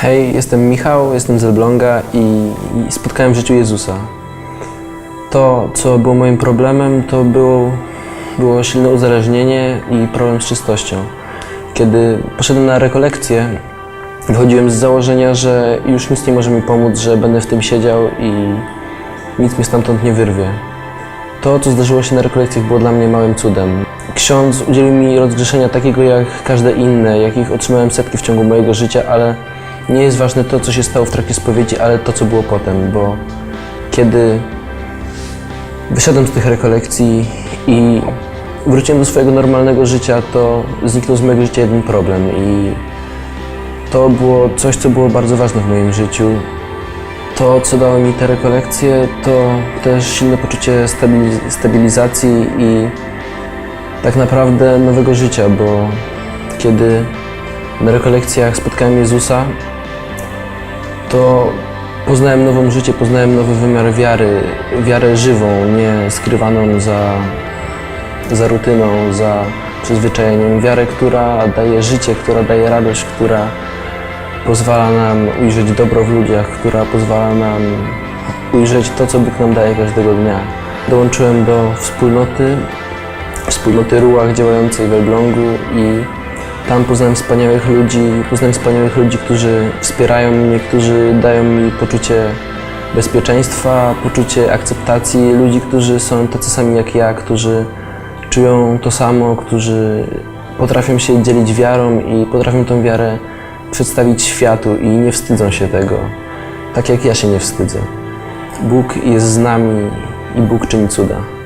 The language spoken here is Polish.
Hej, jestem Michał, jestem z Elbląga i, i spotkałem w życiu Jezusa. To, co było moim problemem, to było, było silne uzależnienie i problem z czystością. Kiedy poszedłem na rekolekcję, wychodziłem z założenia, że już nic nie może mi pomóc, że będę w tym siedział i nic mnie stamtąd nie wyrwie. To, co zdarzyło się na rekolekcjach, było dla mnie małym cudem. Ksiądz udzielił mi rozgrzeszenia takiego jak każde inne, jakich otrzymałem setki w ciągu mojego życia, ale nie jest ważne to, co się stało w trakcie spowiedzi, ale to, co było potem, bo kiedy wyszedłem z tych rekolekcji i wróciłem do swojego normalnego życia, to zniknął z mojego życia jeden problem i to było coś, co było bardzo ważne w moim życiu. To, co dało mi te rekolekcje, to też silne poczucie stabiliz- stabilizacji i tak naprawdę nowego życia, bo kiedy na rekolekcjach spotkałem Jezusa, to poznałem nową życie, poznałem nowy wymiar wiary, wiarę żywą, nie skrywaną za, za rutyną, za przyzwyczajeniem. Wiarę, która daje życie, która daje radość, która pozwala nam ujrzeć dobro w ludziach, która pozwala nam ujrzeć to, co Bóg nam daje każdego dnia. Dołączyłem do wspólnoty, wspólnoty Ruach działającej w Elblągu i tam poznałem wspaniałych ludzi, poznałem wspaniałych ludzi, którzy wspierają mnie, którzy dają mi poczucie bezpieczeństwa, poczucie akceptacji, ludzi, którzy są tacy sami jak ja, którzy czują to samo, którzy potrafią się dzielić wiarą i potrafią tą wiarę przedstawić światu i nie wstydzą się tego, tak jak ja się nie wstydzę. Bóg jest z nami i Bóg czyni cuda.